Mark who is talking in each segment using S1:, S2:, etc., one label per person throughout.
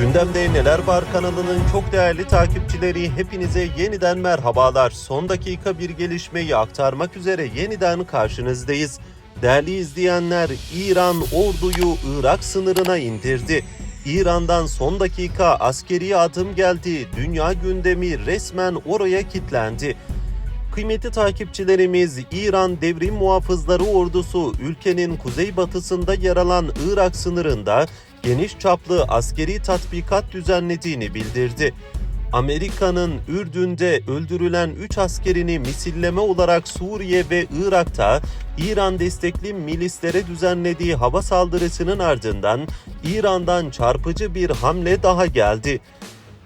S1: Gündemde Neler Var kanalının çok değerli takipçileri hepinize yeniden merhabalar. Son dakika bir gelişmeyi aktarmak üzere yeniden karşınızdayız. Değerli izleyenler, İran orduyu Irak sınırına indirdi. İran'dan son dakika askeri adım geldi. Dünya gündemi resmen oraya kilitlendi. Kıymetli takipçilerimiz İran Devrim Muhafızları Ordusu ülkenin kuzeybatısında yer alan Irak sınırında geniş çaplı askeri tatbikat düzenlediğini bildirdi. Amerika'nın Ürdün'de öldürülen 3 askerini misilleme olarak Suriye ve Irak'ta İran destekli milislere düzenlediği hava saldırısının ardından İran'dan çarpıcı bir hamle daha geldi.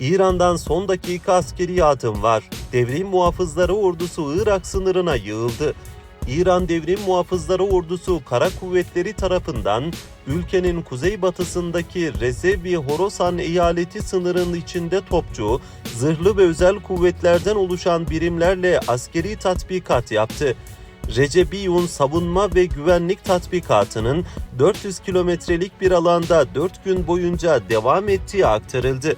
S1: İran'dan son dakika askeri adım var. Devrim Muhafızları Ordusu Irak sınırına yığıldı. İran Devrim Muhafızları Ordusu Kara Kuvvetleri tarafından ülkenin kuzeybatısındaki Rezevi Horasan eyaleti sınırının içinde topçu, zırhlı ve özel kuvvetlerden oluşan birimlerle askeri tatbikat yaptı. Recepiyun savunma ve güvenlik tatbikatının 400 kilometrelik bir alanda 4 gün boyunca devam ettiği aktarıldı.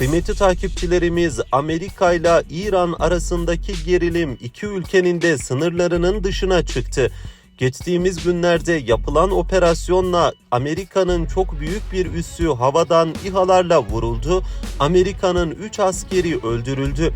S1: Kıymetli takipçilerimiz Amerika ile İran arasındaki gerilim iki ülkenin de sınırlarının dışına çıktı. Geçtiğimiz günlerde yapılan operasyonla Amerika'nın çok büyük bir üssü havadan İHA'larla vuruldu. Amerika'nın 3 askeri öldürüldü.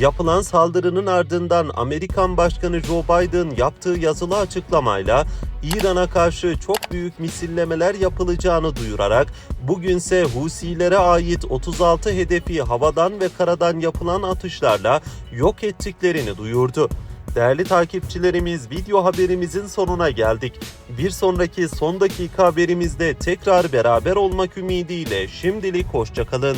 S1: Yapılan saldırının ardından Amerikan Başkanı Joe Biden yaptığı yazılı açıklamayla İran'a karşı çok büyük misillemeler yapılacağını duyurarak bugünse Husilere ait 36 hedefi havadan ve karadan yapılan atışlarla yok ettiklerini duyurdu. Değerli takipçilerimiz video haberimizin sonuna geldik. Bir sonraki son dakika haberimizde tekrar beraber olmak ümidiyle şimdilik hoşçakalın.